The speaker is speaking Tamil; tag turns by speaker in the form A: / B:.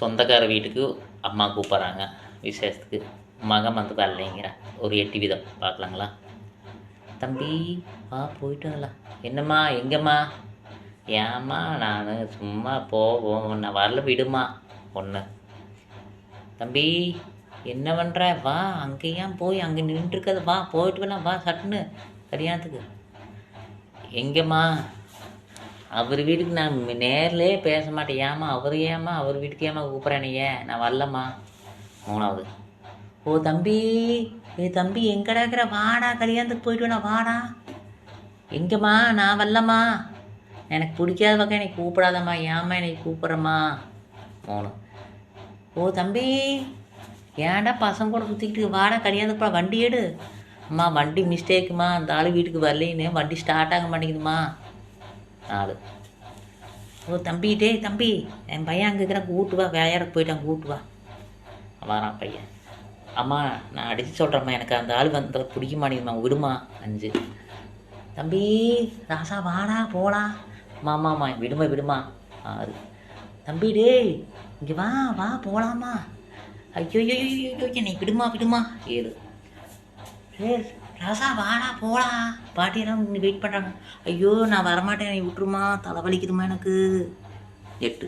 A: சொந்தக்கார வீட்டுக்கு அம்மா கூப்பிட்றாங்க. விசேஷத்துக்கு. மகன் வந்து வரலைங்கிறேன் ஒரு எட்டு விதம். பார்க்கலாங்களா? தம்பி வா போயிட்டு வரலாம். என்னம்மா எங்கம்மா? ஏம்மா நான் சும்மா போவோம். நான் வரல விடுமா? ஒன்று தம்பி என்ன பண்ணுற வா அங்கே ஏன் போய் அங்கே நின்றுருக்கது. வா போயிட்டு வரலாம். வா சட்டுன்னு. கல்யாணத்துக்கு. எங்கேம்மா? அவர் வீட்டுக்கு நான் நேர்லேயே பேச மாட்டேன். ஏம்மா அவர் ஏம்மா அவர் வீட்டுக்கு ஏம்மா கூப்பிட்றேனையே நான் வரலம்மா. மூணாவது. ஓ தம்பி ஏ தம்பி எங்கடா இருக்கிற? வாடா கல்யாணத்துக்கு போயிட்டு நான் வாடா. எங்கம்மா? நான் வரலம்மா. எனக்கு பிடிக்காத பக்கம் என்னை கூப்பிடாதம்மா. ஏம்மா என்னை கூப்பிட்றம்மா? மூணு. ஓ தம்பி ஏன்டா பசங்க கூட சுற்றிக்கிட்டு வாடா கல்யாணத்துக்கு போட வண்டி எடு. அம்மா வண்டி மிஸ்டேக்குமா அந்த ஆள் வீட்டுக்கு வரலேன்னு வண்டி ஸ்டார்ட் ஆக மாட்டேங்குதுமா நாலு ஓ தம்பி டேய் தம்பி என் பையன் அங்கே இருக்கிறான். கூட்டு வா விளையாட போயிட்டான் கூட்டு வா. வரான் பையன். அம்மா நான் அடித்து சொல்கிறேம்மா எனக்கு அந்த ஆள் வந்து பிடிக்க மாட்டேங்குதும்மா விடுமா அஞ்சு. தம்பி ராசா வாடா போடா. மாமாம்மா விடுமா விடுமா ஆறு. தம்பி டேய் இங்கே வா வா போகலாமா ஐயோ ஐயோ ஐயோ, ஐயோ நீ விடுமா விடுமா ஏழு ஏ ராசா வாடா போடா. பாட்டியெல்லாம் வெயிட் பண்ணுறாங்க ஐயோ நான் வரமாட்டேன். நீ விட்டுருமா. தலைவலிக்குதுமா எனக்கு. எட்டு.